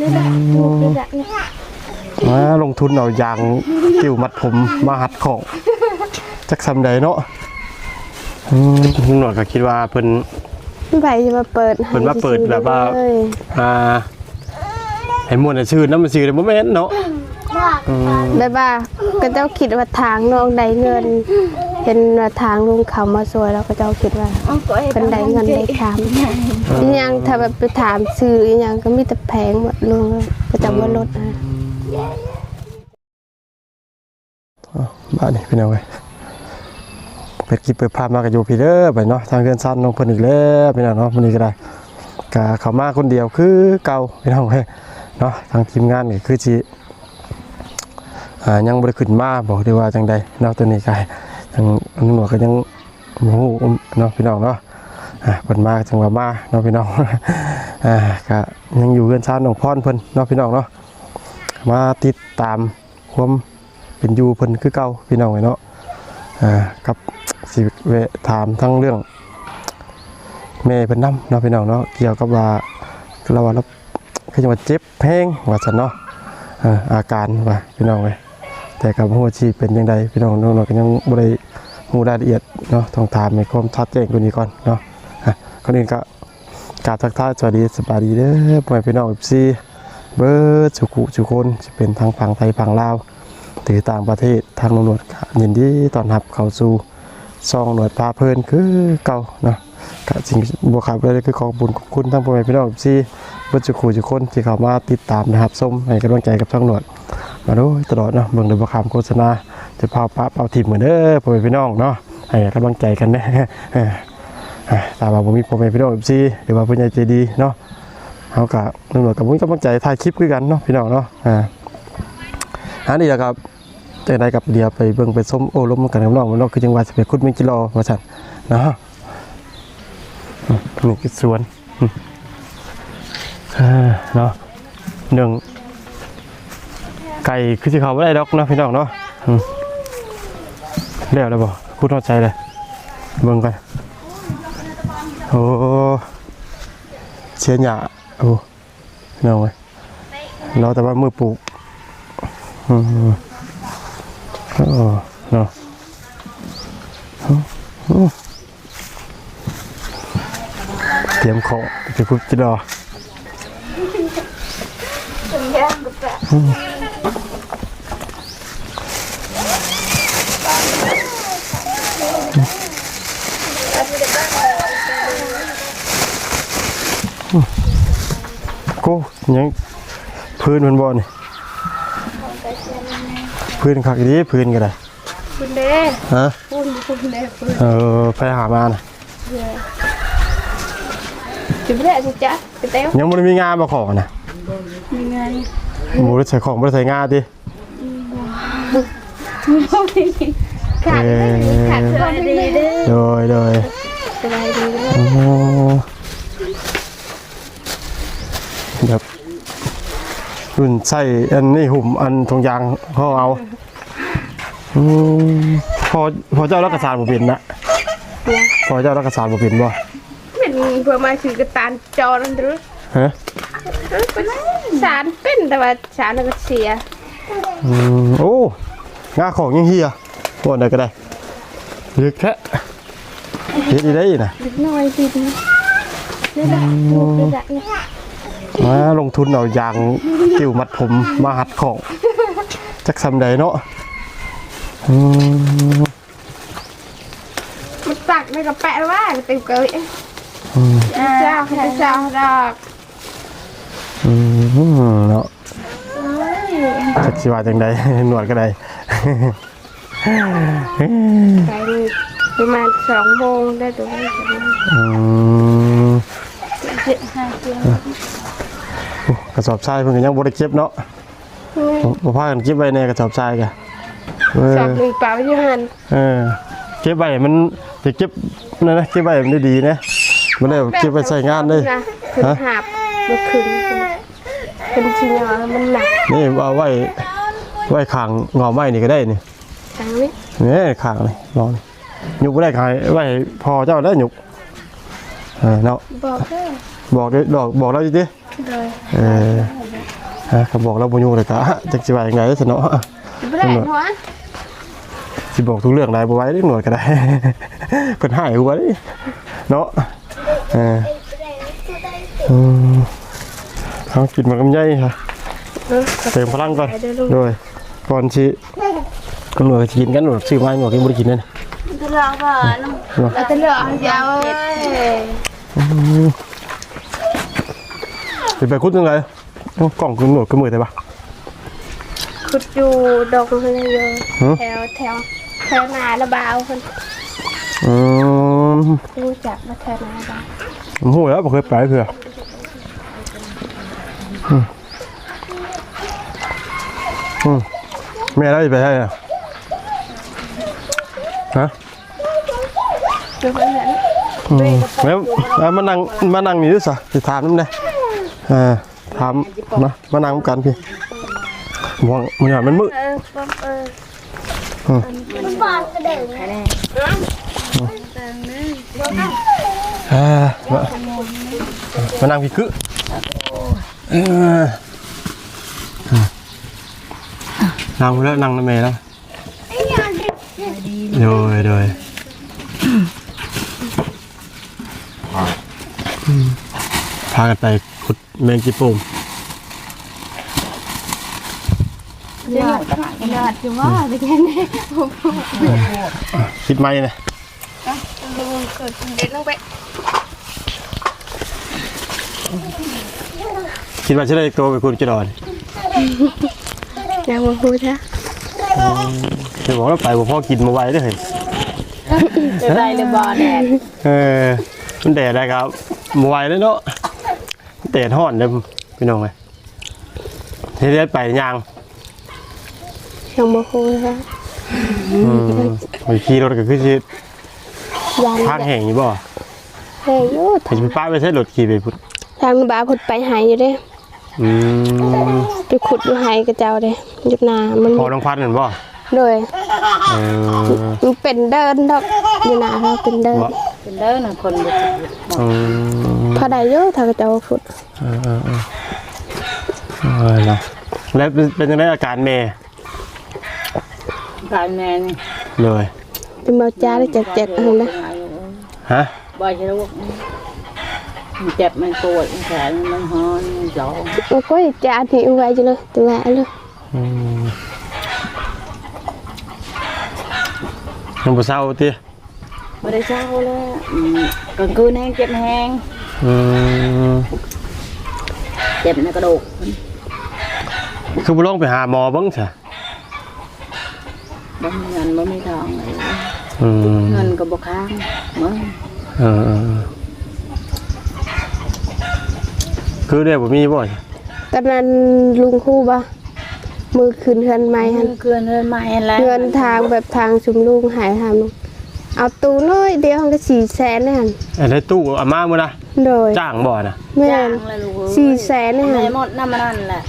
นี่แหละนี่แหละนี่มาลงทุนเอายางกิ่วมัดผมมาหัดของจักซำใดเนาะอืมลุงหนวดก็คิดว่าเพิ่นไปจะมาเปิดเพิ่นมาเปิดแบบว่าเลยอ่าให้ม่วนให้ชื่นน้ำมันชื่นบ่แม่นเนาะอืมแบบว่าก็เจ้าคิดว่าทางน้องได้เงิน เห็นว่าทางลุงเขามาสวยแล้วก็เจ้าคิดว่าเป็นได้เงินได้คำอีหยังถ้าแบบไปถามซื้ออีหยังก็มีแต่แพงหมดลุงเลยก็จะว่าลดนะอ้าวบ้านนี่พี่น้องเว้ยเปิดคลิปเปิดภาพมากับอยู่พี่เด้อไปเนาะทางเรือนสั้นน้องเพิ่นอีกแล้วพี่น้องเนาะมื้อนี้ก็ได้ก็เข้ามาคนเดียวคือเก่าพี่น้องเว้ยเนาะทางทีมงานก็คือสิอ่ายังบ่ได้ขึ้นมาบอกได้ว่าจังใดเนาะตัวนี้ก็ ทางอันหนวดก็ยังบ่ฮู้เนาะพี่น้องเนาะอ่าเพิ่นมาจังว่ามาเนาะพี่น้องอ่าก็ยังอยู่เรือนสั้นน้องพรเพิ่นเนาะพี่น้องเนาะมาติดตามความเป็นอยู่เพิ่นคือเก่าพี่น้องเนาะอ่ากับสิเวถามทั้งเรื่องแม่เพิ่นนํเนาะพี่น้องเนาะเกี่ยวกับว่าเราว่าเราคือจังว่าเจ็บแพงว่าซั่นเนาะอ่าอาการว่าพี่น้องเอ้ย แต่กับหัวชีเป็นจังไดพี่น้องน้องๆก็ยังบ่ได้ฮู้รายละเอียดเนาะต้องถามให้ความชัดเจนกว่านี้ก่อนเนาะอะก่อนอื่นก็กราบทักทายสวัสดีสบายดีเด้อพ่อแม่พี่น้อง FC เบิดสุขุสุคนจะเป็นทางฝั่งไทยฝั่งลาวหรือต่างประเทศทางตำรวจก็ยินดีต้อนรับเข้าสู่ซองหน่วยพาเพลินคือเก่าเนาะก็สิ่งบวกขับเลยคือขอบคุญขอบคุณทั้งพ่อแม่พี่น้องที่เบัจุคูจุคนที่เข้ามาติดตามนะครับส้มให้กำลังใจกับช่องหนวด มาดูตลอดเนาะเบิ่งในบวกขับโฆษณาจะพาปะเป่าทีมเหมือนเด้อพ่อแม่พี่น้องเนาะให้กำลังใจกันนะเอออะตามว่าผมมีพ่อแม่พี่น้องซีหรือว่าผู้ใหญ่ใจดีเนาะเขากับตำรวจกับผมกำลังใจถ่ายคลิปคือกันเนาะพี่น้องเนาะอ่าอันนี้แหละครับจากได้กับเดียไปเบิ่งไปส้มโอ้ล้มกันกับน้องมันน้องคือจังหวัดสิไปคุดมิกิโลว่าซั่นเนาะอืมนี่คือสวนเนาะหนึ่ง ไก่คือสิเขาบ่ได้ดอกเนาะพี่น้องเนาะอืมแล้วแล้วบ่คุดฮอดใจเลยเบิ่งกันโอ้เชียนหญ้าโอ้น้องเว้ยเราแต่ว่ามือปลูกอืมเออเนาะอืมเตรียมของจะคุดจิรออืม ยังพื้นมันบ่นี่พื้นคักดีพื้นก็ได้คุณเด้ฮะคุณคุณเด้คุณเออไปหามานะจะไม่ได้สิจ๊ะไปเต้วยังไม่ได้มีงานมาขอนะยังไงหมูได้ใส่ของไม่ได้ใส่งานดิขาดขาดสบายดีเด้อโดยโดยสบายดีเด้อ โอ้แบบรุ่นใส่อันนี้หุ่มอันทงยางเขาเอาอืมพอพอเจ้ารักษาบ่เป็นนะพอเจ้ารักษาบ่เป็นบ่เป็นเพื่อมาถือกระตานจอนั่นหรือฮะสารเป็นแต่ว่าสารก็เสียอืมโอ้งาของยังเฮียบ่ได้ก็ได้ลึกแท้เฮ็ดอีได้น่ะเล็กน้อยสินี่นี่แหละนี่แหละนี่ มาลงทุนเอายางกิ่วมัดผมมาหัดของจักซำใดเนาะอืมมันตักในกระแปะว่าเต็มเกยอืมเจ้าข้าเจ้าดอกอืมเนาะจักสิว่าจังใด หนวดก็ได้ ไปประมาณสองโมงได้ตัวนี้อืม เจ็ดห้าเดือนโอ้ก ระสอบทรายเพิ่นก็ยังบ่ได้เก็บเนาะบ่พากันเก็บไว้ในกระสอบทรายกะเออสอบหนึ่งเปล่าอยู่หันเออเก็บไว้มันจะเก็บนั่นนะเก็บไว้มันได้ดีนะบ่ได้เก็บไว้ใช้งานเลย นะขึ้นหาบมาขึ้นเป็นชิ้นยอมันหนักนี่เอาไว้ไว้ข้างงอไม้นี่ก็ได้นี่ทั้งนี้นี่ข้างนี่งอนี่ยุกบ่ได้ขายไว้พอเจ้าแล้วยุกเออเนาะบอกเด้อบอกดิบอกบอกเราดิเลย เออฮะเขาบอกเราบ่อยู่เลยกะจักสิว่ายังไงซะเนาะบ่ได้หัวสิบอกทุกเรื่องได้บ่ไหว้ได้หน่วยก็ได้เพิ่นหายหัวเด้เนาะเอออืมเอากินมันกำไยค่ะเติมพลังก่อนโดยก่อนสิก็หน่วยสิกินกันหน่วยซื้อมาหน่วยกินบ่ได้กินนั่นทะเลาะบ่น้ำเอาทะเลาะยาวเอ้ย สิไปคุดจังไดเอากล่องคือหน่วยคือมือได้ปะขุดอยู่ดอกมันเลยอยู่หือแถวแถวแถวนาระบาวเพิ่นอืมรู้จักว่าแถวนาระบาวผมหูแล้วบ่เคยไปเผื่ออืมอืมแม่ได้ไปให้อะฮะดูเพิ่นเห็นอืมแล้วแล้วมานั่งมานั่งนี่ด้วยสะสิถามน้ำได้อ่าถามมามานั่งกันพี่มองมันอย่างมันมืดมันบาดกระเด้งแน่อ่ามามานั่งพี่คือเออนั่งแล้วนั่งน้ำเมย์แล้วโดยโดยพากันไป แมงจีโป่งยอดยอดอยู่ว่าจะแค่นี้คิดไหมเนี่ยเกิดเด็ดลงไปคิดว่าจะได้ตัวไปคุณจะรอดยังมาพูดนะจะบอกว่าไปบ่พ่อกินมาไว้ด้อเห็นได้เลยบอแดดเออมันแดดได้ครับมาไว้เลยเนาะ แดดห่อนเลยพี่น้องไงเฮ็ดได้ไปย่างยังมาพูดนะอืมไปขี่รถก็คือสิยันทางแห่งอยู่บ่เฮ้ยยูถ้าจะไปป้าไปใช้รถขี่ไปพุ่นทางบาขุดไปหายอยู่เด้อืมไปขุดอยู่หายกับเจ้าเด้ยุบนามันพอน้องพัดนั่นบ่โดยเออมันเป็นเดินดอกอยู่นาเราเป็นเดินบ่เป็นเด้อนะคนบ่อืม พอได้อยุ่ทางเจ้าขุดเออเออเออเออนะแล้วเป็นเป็นจังไดอาการแม่การแม่นี่เลยเป็นเมาจ้าได้จัดเจ็ดอันนะฮะบ่ใช่ลูกมันเจ็บมันปวดมันแขนมันฮ้อนมันร้องมันก็จ้าที่เอาไว้จังเลยตัวแม่เลยอืมมันบ่เศร้าติบ่ได้เช้าแล้วกลางคืนแห้งเจ็บแห้ง อืมเจ็บในกระดูกคือบ่ลองไปหาหมอเบ้างซะบ่มีเงินบ่มีทองเลยอืมเงินก็บ่ค้างมึงเออเออเออคือได้บ่มีบ่ตอนนั้นลุงคู่บ่มือคืนเฮือนไม้หันเกินเงินใหม่แล้วเงินทางแบบทางชุมลุงหายทางลุง เอาตูน้อยเดียวมันก็สี่แสนเลยหันอันในตู้อาม่ามื้อนะโดยจ้างบ่น่ะแม่จ้างนเลยลูกเอ้ยสี่แสนเลยหัแม่นหมดน้ำมันนั่นแหละ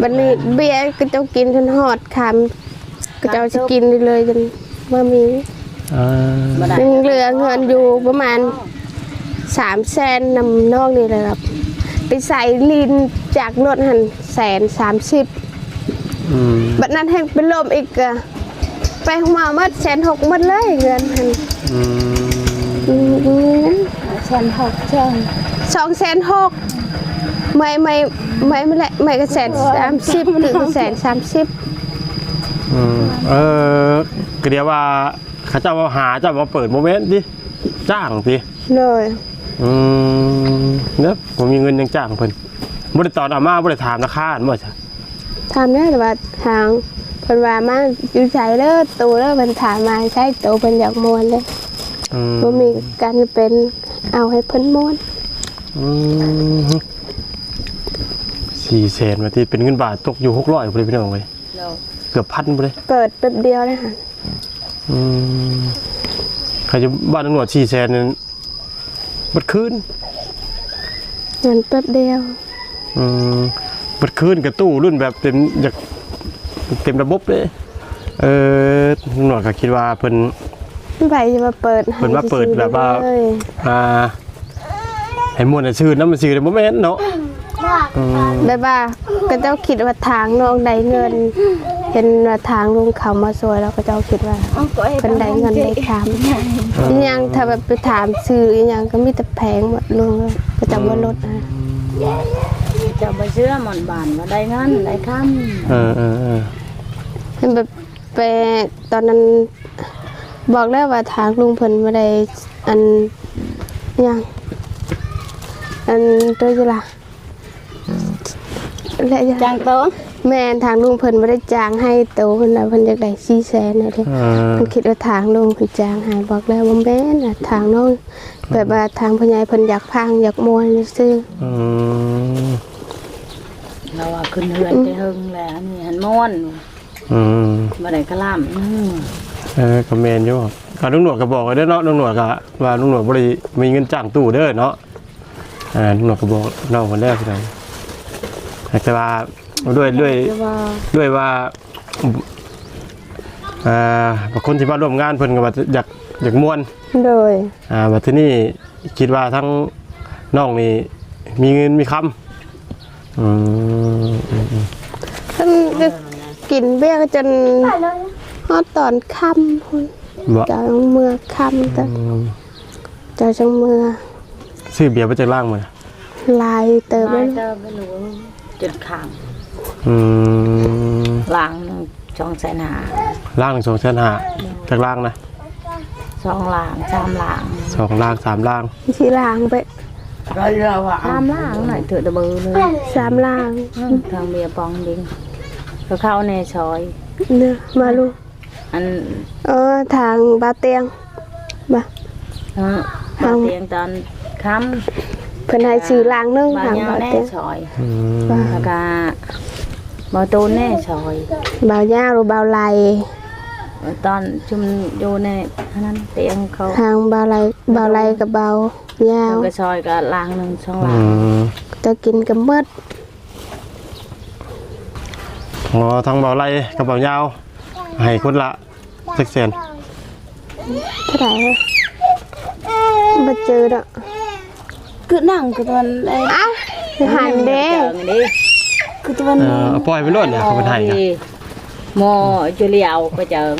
บันนี้เบียร์ก็เจ้ากินจนหอดคำก็เจ้าจะกินเลยจนบ่มีเออบ่ได้ยังเหลือเงินอยู่ประมาณสามแสนนำนอกนี่เลยครับ ไปใส่ลินจากรถหันแสนสามสิบอืมบัดนั้นให้เป็นลมอีกอะ ไปหัวมัดแสนหกมัดเลยเงินหันอืมอืมอืมแสนหกเช่นสองแสนหกไม่ไม่ไม่ไม่แหละไม่ก็แสนสามสิบถึงแสนสามสิบอืมเออก็เดียวว่าเขาเจ้ามาหาเจ้ามาเปิดโมเมนต์ดิจ้างติเลยอืมเนอะผมมีเงินยังจ้างเพิ่นบ่ได้ตอนอาม่าบ่ได้ถามราคาอันบ่จ้ะทำได้แต่ว่าทาง เพิ่นว่ามาอยู่ใจเด้อตูเด้อเพิ่นถามมาใช่ตูเพิ่นอยากมวนเลยอืมบ่มีการเป็นเอาให้เพิ่นมวนอืมสี่แสนมาที่เป็นเงินบาทตกอยู่หกร้อยพอดีพี่น้องเลยเราเกือบพันพอดีเปิดแป๊บเดียวเลยค่ะอืมใครจะบ้านตำรวจสี่แสนนั้นบัดคืนเงินแป๊บเดียว อืมบัดคืนกับตู้รุ่นแบบเต็มอยาก เต็มระบบเลยเออตำรวจก็คิดว่าเพิ่นไปจะมาเปิดให้เพิ่นมาเปิดแบบว่าเลยอ่าให้มวนให้ชื่อน้ำมันชื่อเลยบ่แม่นเนาะบ่อืมแบบว่าก็เจ้าคิดว่าทางน้องได้เงิน เห็นว่าทางลุงเขามาสวยแล้วก็เจ้าคิดว่าเป็นได้เงินได้คำอีหยังถ้าแบบไปถามซื้ออีหยังก็มีแต่แพงหมดลุงเลยก็จะว่าลดนะจะไปเชื่อหมอนบานมาได้เงินได้คเออเออเออเห็น แบบไปตอนนั้นบอกแล้วว่าทางลุงเพิ่นไม่ได้อันอิหยังอันตัวอยู่ล่ะและอีหยังำจ้างโตะแม่นทางลุงเพิ่นไม่ได้จ้างให้โตเพิ่นน่ะเพิ่นอยากได้สี่แสนน่ะเด้เออเพิ่นคิดว่าทางลุงเพิ่นจ้างให้บอกแล้วว่าแม่นน่ะทางน้องแบบว่าทางพ่อใหญ่เพิ่นอยากพังอยากมวนซื่ออืมเราว่าขึ้นเฮือนไปหึงแล้วนี่หันม่วน อืมบ่ได้กระล่ำอืมเออก็แมนอยู่ก็ลุงหนวดก็บอกไว้เด้อเนาะลุงหนวดก็ว่าลุงหนวดบ่ได้มีเงินจ้างตู้เด้อเนาะอ่าลุงหนวดก็บอกน้องคนแรกพี่น้องแต่ว่าด้วยด้วยแต่ว่าด้วยว่าอ่าบางคนที่มาร่วมงานเพิ่นก็ว่าอยากอยากม่วน โดย อ่าบัดทีนี้คิดว่าทั้งน้องนี่มีเงินมีคำอืมอืมอืมเพิ่นก็ กินเบี้ยจนฮอดตอนค่ำพุ่นบ่เจ้าจังเมื่อค่ำแต่อืมเจ้าจังเมื่อซื้อเบียร์มาจากล่างมาลายเติมไม่ไว้เติมไม่รู้จุดข้างอืมล้างหนึ่งช่องแสนหาล่างหนึ่งสองแสนห้าจากล่างนะสองล้างสามล้างสองล่างสามล่างที่ล้างไปเราเราอะสามล้างหน่อยเถือะตะเบือเลยสามล้างอืมทางเมียปองดิง ก็เข้าในซอยเนื้อมาลูกอันเออทางบาเตียงมาเออมาเตียงตอนค่เพิ่นให้ซื้อล้างหนึงำบาทางยาบาแน่เตียงซอยอืมแล้วก็บาตูนแน่ซอยบาวยาหรือบาวไหลตอนชุมอยู่ในอันนั้นเตียงเขาทางบาวไหลบาวไหลกับเบายาวก็ซอยก็ล้างหนึ่งช่องอืล้างมจะกินกับเบิด อ๋อทั้งเบาไล่กับเบายาว ให้คนละสักแสนเท่าไหร่ฮะบ่เจอดอกคือนั่งคือมันไอ้เอ้าหันเด้เจิงดิคือตัวมันเออเอาปล่อยไปรวดเนี่ยเขาเป็นไห้นะโมจุเลียวก็เจิง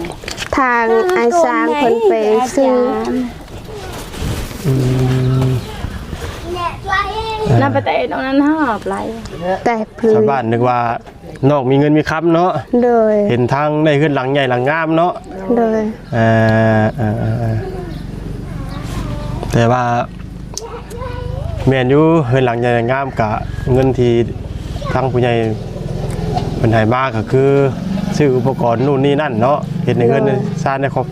ทางไอ้สร้างเพิ่นไปซื้ออืมนั่นไปแต่ตรงนั้นหอบไรแต่พื้ชาวนบ้านนึกว่า นอกมีเงินมีคำเนาะโดยเห็นทางในขึ้นหลังใหญ่หลังงามเนาะโดยเออเออเออเออแต่ว่าแมนอยู่เฮือนหลังใหญ่หลังงามกะเงินที่ทางผู้ใหญ่เป็นให้มากก็คือซื้ออุปกรณ์นู่นนี่นั่นเนาะเห็นในเฮือนในซ่านในครอบ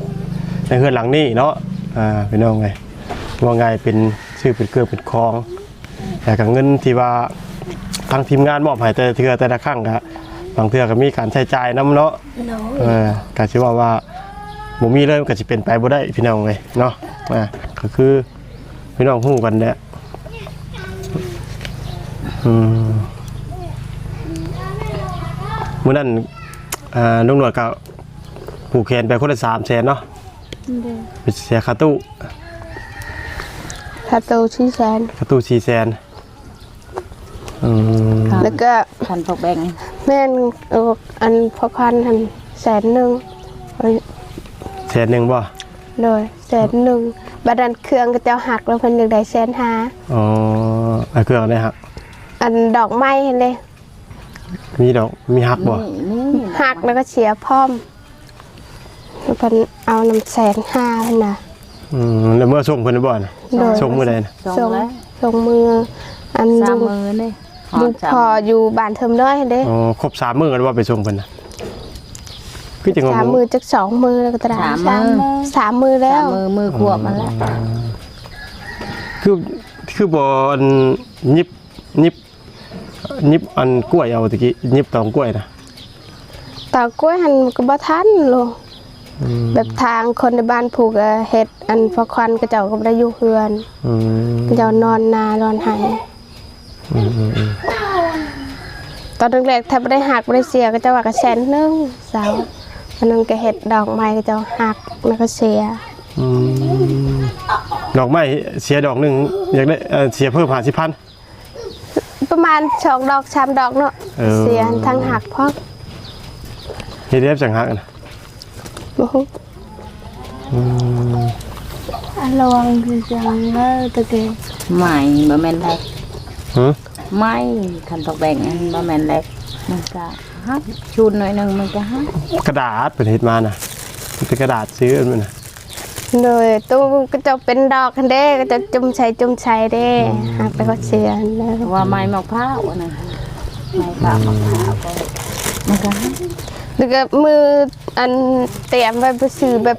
ในเฮือนหลังนี้เนาะอ่าเป็นน้องไงว่าไงเป็นซื้อเป็นเครื่องเป็นคองแต่กับเงินที่ว่าทางทีมงานมอบให้แต่ละเทือแต่ละครั้งก็ บางเทือก็มีการใช้จ่ายน้ำเนาะเออก็สิว่าว่าบ่มีเลยมันก็สิเป็นไปบ่ได้พี่น้องเลยเนาะอ่าก็คือพี่น้องฮู้กันแหละอืมมื้อนั้นอ่าลุงหนวดก็ผูกแขนไปคนละ3แสนเนาะไปเสียค่าตู้ถ้าโตชี้แสนค่าตู้4แสนอืมแล้วก็ขันพกแบง แม่นเอาอันพอพันหันแสนหนึ่งแสนหนึงบ่โดยแสนหนึ่งบัดนั้นเครื่องก็จะหักแล้วเพิ่นอยากได้แสนห้าอ๋อไอ้เครื่องนี่ฮะอันดอกไม้เห็นเลยมีดอกมีหักบ่นี่หักแล้วก็เสียพร้อมแล้วเพิ่นเอานำแสนห้าเพิ่นน่ะ อืมแล้วเมื่อส่งเพิ่นบ่น่ะโดย ส่งมื้อใดน่ะสองส่งแล้วส่งมืออันสามลูก มือนี่ลูกพออยู่บ้านเทิมน้อยเห็นเด้อ๋อครบสามมื้อกันว่าไปส่งเพิ่นน่ะคือจังว่าสามมือจักสองมือแล้วก็ตราสามมือสามมือแล้สาวมมือมือขวบมันแล้วคือคือบ่อันยิบยิบยิบอันกล้วยเอาตะกี้ยิบตองกล้วยนะตากล้วยหันก็บ่ทันโลงอืมแบบทางคนในบ้านผูกอะเฮ็ดอันพอควันก็เจ้าก็บ่ได้อยู่เฮือน อืมก็เจ้านอนนานอนไหาย อืมอืมอืมตอนแรกๆถ้าบ่ได้หักบ่ได้เสียก็เจะว่าก็แสนหนึงเสาอันนั้นก็เฮ็ดดอกไม้ก็เจ้าหักแล้วก็เสียอืมดอกไม้เสียดอกหนึงอยากได้เอ่อเสียเพิ่ม50,000ไปประมาณสองดอกสามดอกเนาะเออ เสียทางหักเพราะเฮ็ดเรียบจังหักนะโอ้โหอืมอะลองคือจังเออตะเกียบไม่บ่แม่นเล็กหึ ไม่คันตกแบ่งอันบ่แม่นเล็กมันก็ฮักชุนหน่อยหนึงมันก็ฮักกระดาษเป็นเฮ็ดมาน่ะเป็นกระดาษซื้ออันมันน่ะเลยตู้ก็จะเป็นดอกกันเด้ก็จะจุ่มใช้จุ่มใช้เด้หักไปก็เสียแล้วว่าไม้มะพร้าวอะนะไม้ปากมะพร้าวก็มันก็ฮักแล้วก็มืออันเตรียมไว้ไปซื้อแบบ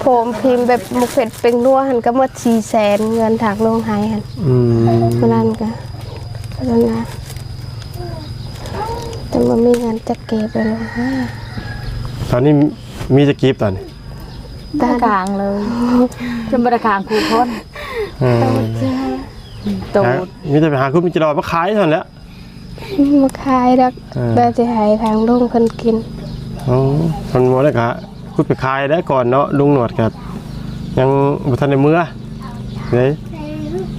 โผมพิมพ์แบบมุกเผ็ดเป็นนัวหันก็หมดสี่แสนเงินถักลงหายหันอืม เมื่อนั้นก็ แล้วนะแต่มันมีเงินจะเก็บไปเลยฮะตอนนี้มีจะกีบตอนนี้ตากลางเลยจนบริการครูคนเออตูหาดมีแต่ไปหาคุณมีจะรอมาขายเท่านั้นแหละ มาขายดักเออได้จะให้ทางลุงคนกินอ๋อคนหมดแล้วก็คุณไปขายได้ก่อนเนาะลุงหนวดกับยังบ่ทันในเมื่อเลย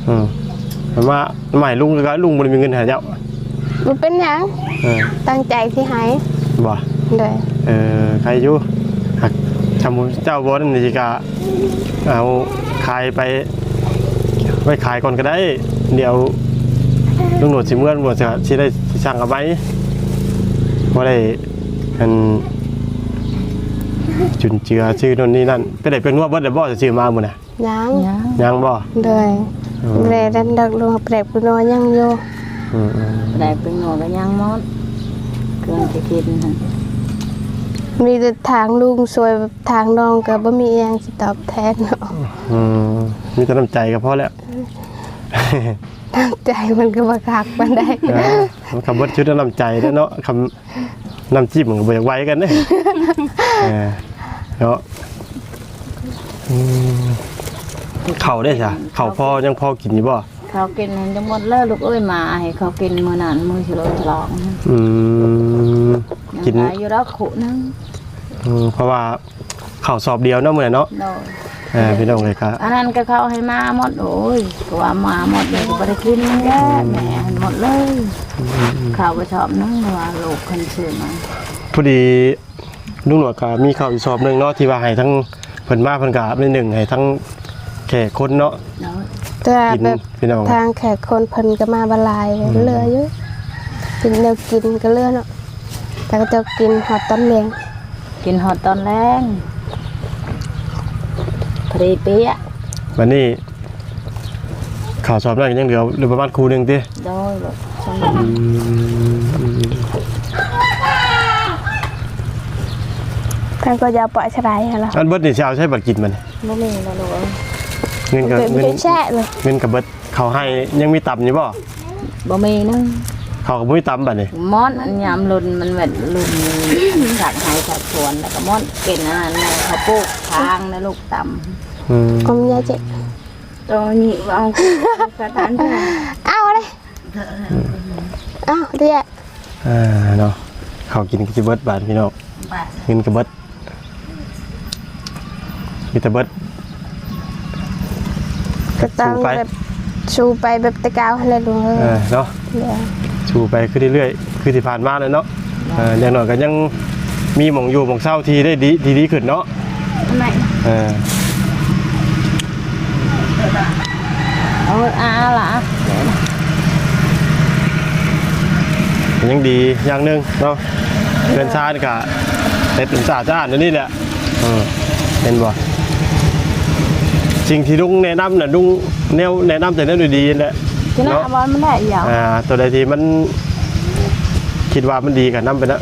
อืม แต่ว่าใหม่ลุงก็ลุงบ่ได้มีเงินหาเจ้ามันเป็นหยังเออตั้งใจที่ให้บ่เลยเออใครอยู่หักชำมุเจ้าบ่นั่นสิกะเอาขายไปไว้ขายก่อนก็ได้ เดี๋ยวลุงหนวดสิเมื่อลุงหนวดจะสิได้สิสั่งเอาไว้บ่ได้อันจุนเจือชื่อนั่นนี่นั่นไปได้เป็นว่าเบิดได้บ่จะซื้อมามื้อน่ะ ยังยังยังบ่เลยอืมเลยดันดักลงเปรบกุนอยังอยู่อืมอืมได้เป็นหนวดก็ยังมดเกินจะกินหั่นมีแต่ทางลุงสวยแบบทางน้องก็บ่มีอหยังสิตอบแทนเนาะอืมมีแต่น้ำใจก็พอแล้วตั้งใจมันก็บ่คักปานใดเออมันคำว่าชุดน้ำใจแล้วเนาะคำน้ำจิ้มมันก็บ่อยากไว้กันเด้ เออเนาะอืม ข้าวได้จ้ะข้าวพอยังพอกินอยู่บ่เขากินทั้งหมดแล้วลูกเอ้ยมาให้เขากินมื้อนั้นมื้อฉลองฉลองอืมยังกินหลายอยู่แล้วขุนึงอืมเพราะว่าข้าวสอบเดียวเนาะมื้อนั้นเนาะโดยเออพี่น้องเลยครับอันนั้นก็เขาให้มาหมดโอ้ยก็ว่ามาหมดเลยก็บ่ได้กินแย่แม่ให้หมดเลยข้าวบ่ชอบนึงว่าลูกคนซื้อมาพอดีลุงหนวดก็มีข้าวอีกสอบหนึงเนาะที่ว่าให้ทั้งเพิ่นมาเพิ่นก็ในหนึ่งให้ทั้ง แขกคนเนาะเนาะแต่กินแบบพี่น้องทางแขกคนเพิ่นก็มาบลายเหลืออยู่กินแนวกินก็เหลือเนาะแต่ก็จะกินหอดต้นเลี้ยงกินฮอดตอนแรงพอดีเปี้ยวันนี้ข่าวสอบได้ยังเหลือเหลือประมาณครูหนึ่งติโดยแบบสมท่านก็จะเอาปล่อยชรายให้เราอันเบิดนี่สิเอาใช้บัตรกินมันบ่มีแล้วลูกเอ้ย เงินกับเป็นเงินเป็นแช่เลยเงินกับเบิดเขาให้ยังมีต่ำอยู่บ่บ่มีนึงเขาก็บ่มีต่ำบัดนี่มอนอันยามลุนมันแบบลุนสักหายสักสวนแล้วก็มอนกินอาหารในเขาปลูกทางในลูกต่อืมอมยาเจ๊ำตัวนี้เอาสถานที่เอาเลยเอาเรียกอ่าเนาะเขากินก็สิเบิดบาทพี่น้องเงินก็เบิดมีแต่เบิด ก็ต้องชูไป แบบชูไปแบบตะกาวให้เลยลุงเอเอออเนาะเดี๋ยวชูไปคือเรื่อยๆคือที่ผ่านมาเลยเนาะเอออย่างน้อยก็ยังมีหม่องอยู่หม่องเศร้าที่ได้ดีดีๆขึ้นเนาะไหนเออเอาอาล่ะยังดีอย่างหนึงเนาะเงินชาติกะเต็มสะอาดสะอาดนั่นนี่แหละเออเห็นบ่ สิ่งที่ลุงแนะนำน่ะลุงแนวแนะนำแต่แนวดีๆนั่นแหละที่นั่นบอลมันได้อย่างอ่าตัวใดที่มันคิดว่ามันดีกันนำไปนะ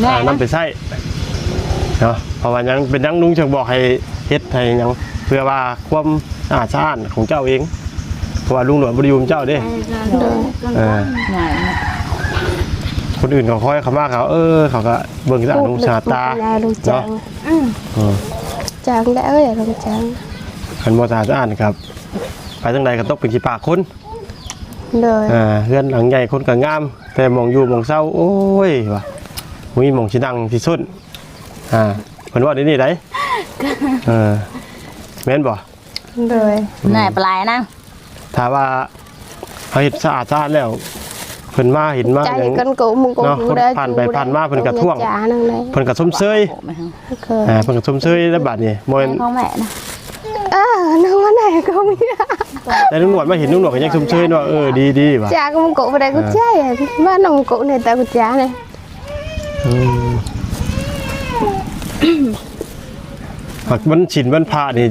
แน่อ่านะนำไปใช้เนาะเพราะว่ายังเป็นยังลุงจะบอกให้เฮ็ดให้ยังเพื่อว่าความสะอาดสะอาดของเจ้าเองเพราะว่าลุงหนวดบริยูมเจ้าเด้เออง่ายนะคนอื่นเขาคอยเขามากเขาเออเขาก็เบิ่งสะอาดลุงสะอาดตาได้ลุงจัเนาะงอืมจังได้เอ้ยลุงจัง คันบ่สะอาดสะอาดครับ ไปทางใดก็ตกเป็นขี้ปากคนเลยอ่าเฮือนหลังใหญ่คนก็งาม แต่หมองอยู่หมองเศร้าโอ้ยว่ะมีหมองสิดังที่สุดอ่าเพิ่นว่าได้นี่ได้เออแม่นบ่เลยแน่ปลายนะถ้าว่าเฮาเฮ็ดสะอาดสะอาดแล้วเพิ่นมาเห็นมาใจอย่างกันกูมึงกูเนาะอยู่ได้ผ่านไปผ่านมาเพิ่นก็ท่วง จ๋านั่งเลยเพิ่นก็สมเซยโอ้ไม่เอาเคยอ่าเพิ่นก็สมเซยแล้วบัดนี้บ่แม่นแม่ของแม่นะ เออนั่งวันไหนก็มีแต่ลุงหนวดมาเห็นลุงหนวดก็ยังสมเชยเนาะเออดีดีว่ะจ๋าก็มึงกูไปได้กูใจบ้านน้องกูเนี่ยแต่กูจ๋าเนี่ยอืมหักมันฉินมันพานี่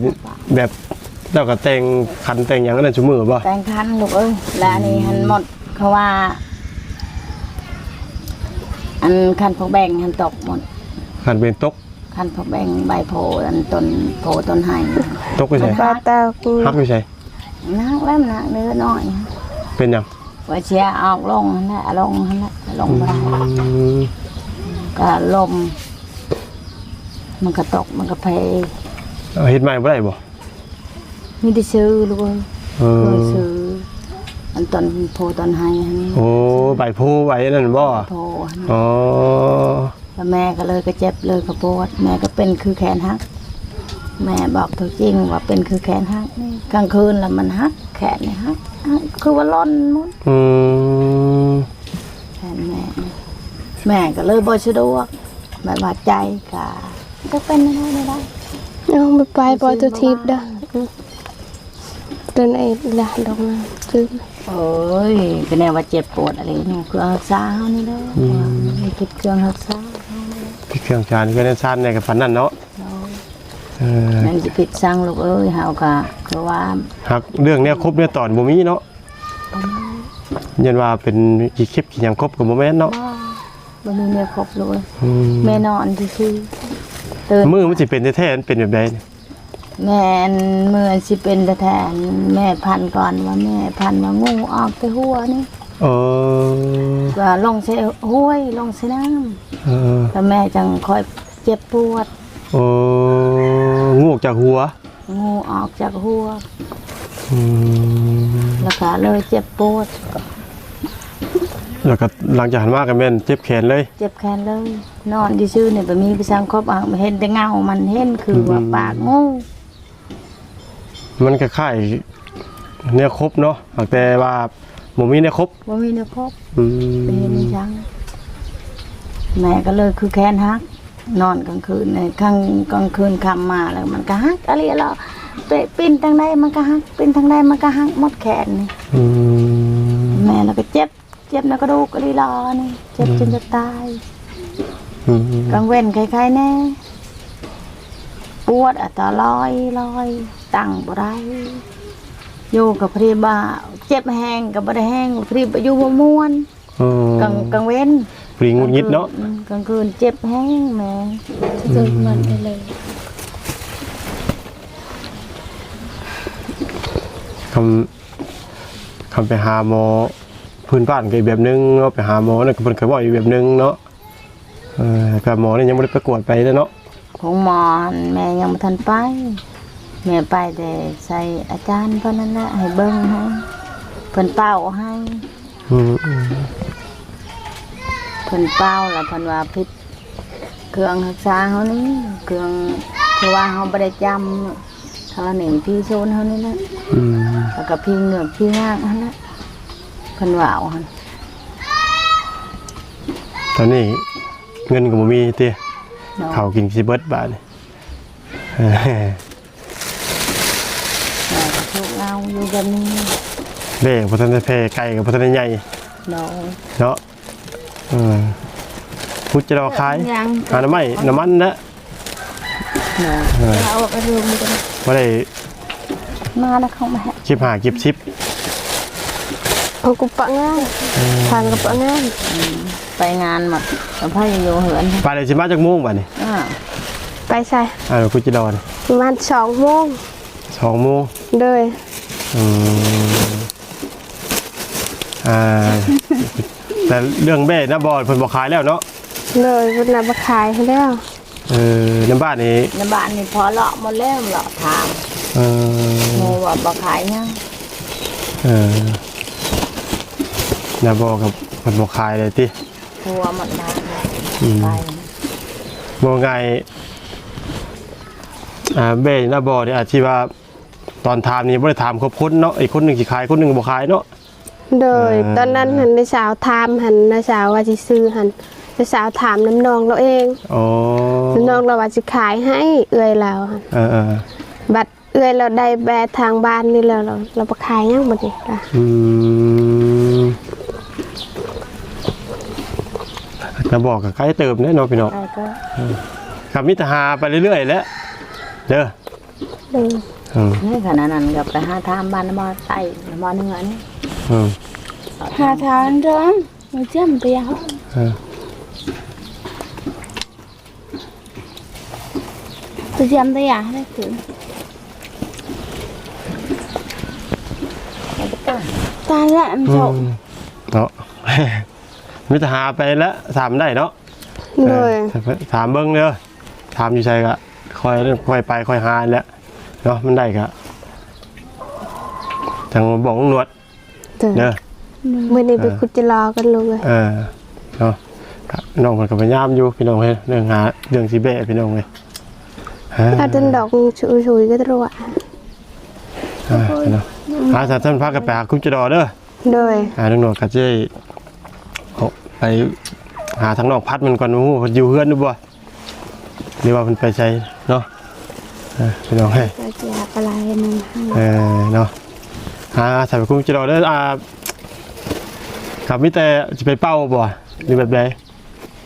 แบบเจ้าก็แต่งคันแต่งหยังนั่นชุมือบ่แต่งคันลูกเอ้ยและอันนี้หันหมดเขาว่า อันคันพวกแบ่งหันตกหมดคันเป็นตก คันพวกแบ่งใบโพอันต้นโพต้นไห้ตกไปใช่บ้านตากูฮักไปใช่นักแล้วนักเนื้อน้อยเป็นหยังว่าเชียร์ออกลงนั่นแหละลงนั่นแหละลงไปอืมก็ลม มันก็ตกมันก็เพเอาเฮ็ดใหม่บ่ได้บ่มีได้ซื้อลูกเอ้ยเอเคอยซื้ออันต้นโพต้นไห้อันนี้โอ้ใบโพไว้นั่นบ่โพอันนี้อ๋อ แล้วแม่ก็เลยก็เจ็บเลยก็ปวดแม่ก็เป็นคือแขนหัก แม่บอกตัวจริงว่าเป็นคือแขนหักนี่กลางคืนแล้วมันหัก แขนเนี่ยหักหักคือว่าร้อนหมดอืมแขนแม่นี่แม่ก็เลยบ่สะดวกแบบว่าใจก็ก็เป็นไม่ได้ไม่ได้ เอาไปไปปล่อยตัวทิพย์เด้อเดินไอ้ละดอกมาซื้อเอ้ยก็แน่ว่าเจ็บปวดอะไรเนี่ยเครื่องรักษาเฮานี่เด้ออมีคิดเครื่องรักษา ที่เครื่องจานก็ได้ซ่านในกับฝันนั่นเนาะเออนั่นสิผิดสั่งลูกเอ้ยเฮาก็คือว่าหักเรื่องเนี้ยครบเนี่ยตอนบ่มีเนาะยันว่าเป็นอีคลิปกี่ยังครบกับบ่แม่นเนาะบ่มีเมียครบลูกเอ้ยอืมแม่นอนซื่อๆตื่นมือมันสิเป็นแท้ๆมันเป็นแบบใดเนี่ยแม่นเมื่อสิเป็นแต่แทนแม่พันก่อนว่าแม่พันว่างูออกแต่หัวนี่ เออว่าลงใส่ห้วยลงใส่น้เออำแล้วแม่จังคอยเจ็บปวด โอ้งูออกจากหัวงูออกจากหัวอืมแล้วก็เลยเจ็บปวด แล้วก็หลังจากหันมากันแม่นเจ็บแขนเลย เจ็บแขนเลย นอนที่ชื่อเนี่ยบมีไปสร้างครอบอ่างเห็นแต่เงา มันเห็นคือว่าปากงูมันคล้ายๆเนี่ยครบเนาะแต่ว่า บ่มีเนี่ยครบว่ามีเนื้อครบอืเป็นเห็นมจังแม่ก็เลยคือแขนหัก นอนกลางคืนในกลางกลางคืนคำมาแล้วมันก็หักอะไรแล้วไปปีนทางใดมันก็หักปีนทางใดมันก็หักหมดแขนนี่อืมแม่แล้วก็เจ็บ เจ็บแล้วก็ดูกอะไรรอนี่เจ็บจนจะตายอืมกลางเว้นคล้ายๆแน่ปวดอะตาลอยลอยตั้งบ่ได้ อยู่กับพรีบาเจ็บแห้งกับบ่ได้แห้งพรีบอยู่บ่ม่วนอืมกลางกลางเว้นปรีงุดงิดเนาะอืมกลางคืนเจ็บแห้งแม่ซื้อมันไปเลยคำคำไปหาหมอพื้นบ้านก็อีกแบบนึงเนาะไปหาหมอนั่นก็เพิ่นเคยบอกอีกแบบนึงเนาะเออกับหมอนี่ยังบ่ได้ไปกวดไปเลยเนาะของหมอนแม่ยังบ่ทันไป แม่ไปแต่ใส่อาจารย์เพิ่นนั่นแหละให้เบิ่งให้เพิ่นเป่าให้อืมอืมเพิ่นเป่าแล้วเพิ่นว่าพิษเครื่องรักษาเฮานี่เครื่องคือว่าเฮาบ่ได้จำเท่านี้พี่โซนเฮานี่แหละอืมแล้วก็พี่เหงือกพี่งากนั่นแหละเพิ่นว่าเอาหั่นตอนนี้เงินก็บ่มีติเนาะ ข้าวกินสิเบิดบาดนี่เออ แม่ก็ทุกข์เอาอยู่แบบนี้เด้บ่ทันได้แพ้ไก่ก็บ่ทันได้ใหญ่เนาะเนาะเออพุทธจะรอขายยังหาน้ำไม้น้ำมันนะเนาะเออเอาไปรวมกันบ่ได้มาแล้วเข้ามาชิบหาเก็บชิปเอากูปะง่ายทานกับปะง่ายไปงานหมดแล้วพ่อยังอยู่เหือนไปเลยสิมาจากโมงบัดนี้อ่าไปใส่อ่าพุทธจะรอนี่ประมาณสองโมงสองโมงเลย อืมอ่าแต่เรื่องแม่นะบอลเพิ่นบอกขายแล้วเนาะเลยวันนั้นมาขายให้แล้วเออในบ้านนี้ในบ้านนี่พอเลาะหมดแล้วเลาะทางเออโมว่าบ่ขายยังเออนะบอกกับเพิ่นบอกขายเลยติทัวหมดมาอืมไปบอกไงอ่าแม่นะบอลเนี่ยอาจที่ว่า ตอนถามนี่บ่ได้ถามครบคนเนาะไอ้คนหนึงสิขายคนหนึงบ่ขายเนาะ โดยอ่า ตอนนั้นหันในสาวถามหันนาสาวว่าสิซื้อหันในสาวถามน้ำนองเราเองโอ้น้ำนองเราว่าสิขายให้เอื้อยเราหันเออเออบัดเอื้อยเราได้แบรทางบ้านนี่แล้วเราเราไปขายยังบ่นี่ล่ะอืมจะบอกกับใครเติมแน่นอนพี่น้องใครก็ขับมิตรหาไปเรื่อยๆแล้วเด้อเด้อ อืมนี่ขนาดนั้นกับไปหาทามบ้านน้ำมอไตน้ำมอเนื้อนี่อืมหาทางเดิมมันเชื่อมไปยังเออตัวเชื่อมตัวอย่างได้ถึงตาละมันอืโฉมเนาะมิตรหาไปแล้วถามได้เนาะโดยเออถามเบิ้งเด้อถามอยู่ใช่ก็คอยคอยไปคอยหาแหล้ว เนาะมันได้ก็ทางบอกหนวดเด้อเด้อมื้อนี้ไปคุดจิรอกันลุงเอ้ยเออเนาะก็น้องมันก็พยายามอยู่พี่น้องเฮ้ยเรื่องหาเรื่องสิเบะพี่น้องเฮ้ยฮะถ้าจนดอกชุยๆก็ตรัวอ่าพี่น้องหาสารท่านพักกันไปหาคุ้มจะดอเด้อ โดยหาทางหนวดก็จะได้เอาไปหาทางนอกพัดมันก่อนว่าฮู้มันอยู่เฮือนหรือบ่หรือว่ามันไปใช้เนาะเออพี่น้องเฮ้ยก็จะหาปลาให้มันให้เออเนาะหาสายคุ้มจะดอเด้ออ่าครับมิแต่จะไปเป้าบ่หรือแบบใด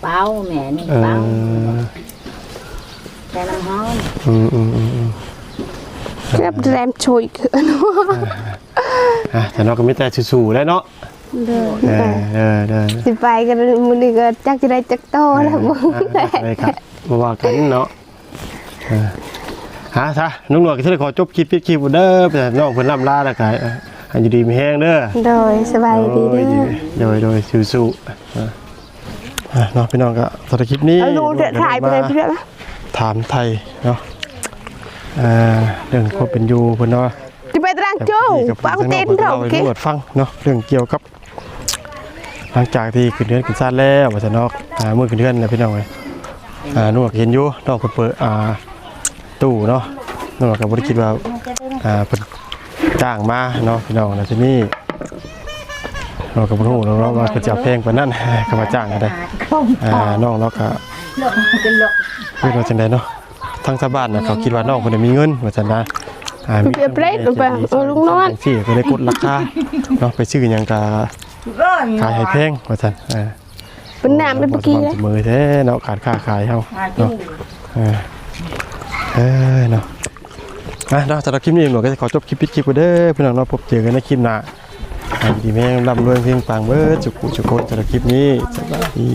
เป้าแม่นี่เอเป้าอแค่น้ำห้องอืมอืมอืมอืมเรียบแรมชุยคืออะแต่นอกก็มิแต่สู้ๆแล้วเนาะเด้อเออเออเออ สิไปกันมื้อนี้ก็จักสิได้จักโตแล้วบ่ได้ไปครับมาว่ากันเนาะเออ ฮะซะน้องหนวดก็จะได้ขอจบคลิปปิดคลิปเด้อแต่น้องเพิ่นล่ำลาแล้วก็เอ่อให้อยู่ดีมีแห้งเด้อโดยสบายดีเด้อโดยโดยสู้ๆอะอะเนาะพี่น้องก็สำหรับคลิปนี้เอาดูเดี๋ยวถ่ายไปเลยพี่เด้อถามไทยเนาะอ่าเรื่องความเป็นอยู่เพิ่นเนาะสิไปตรังโจ้ปังเต้นเราเราเกไปนวดฟังเนาะเรื่องเกี่ยวกับ หลังจากที่ขึ้นเดือนขึ้นซ่านแล้วว่าจะนอกอ่าเมื่อขึ้นเดือนแล้วพี่น้องเอ้ยอ่านวดเห็นอยู่นอกเพิ่นเปิดอ่า ตู้เนาะนวดก็บ่ได้คิดว่าอ่าเพิ่นจ้างมาเนาะพี่น้องแล้วทีนี้เราก็บ่รู้เนาะว่าเพิ่นจะเอาแพงกว่านั้นก็มาจ้างก็ได้อ่าน้องเราก็เรียกว่าจังไดเนาะทางชาวบ้านน่ะเขาคิดว่าน้องเพิ่นนะมีเงินว่าซั่นนะอ่ามีเปรียบเปรตลงไปเอาลุงนอนที่ก็เลยกดราคาเนาะไปซื้อหยังก็ขายให้แพงว่าซั่นอ่าเป็นน้ำเป็นปกี้เลเลยยมือแท้เนาะขาดค่าขายเฮาเนาะเออ เออเนาะนะเนาะสำหรับคลิปนี้หนูก็จะขอจบคลิปปิดคลิปไปเด้อพี่น้องเราพบเจอกันในคลิปหน้าอ่าดีแม่งลำรวยเพียงปังเบิดจุกจุกคนสำหรับคลิปนี้สวัสดี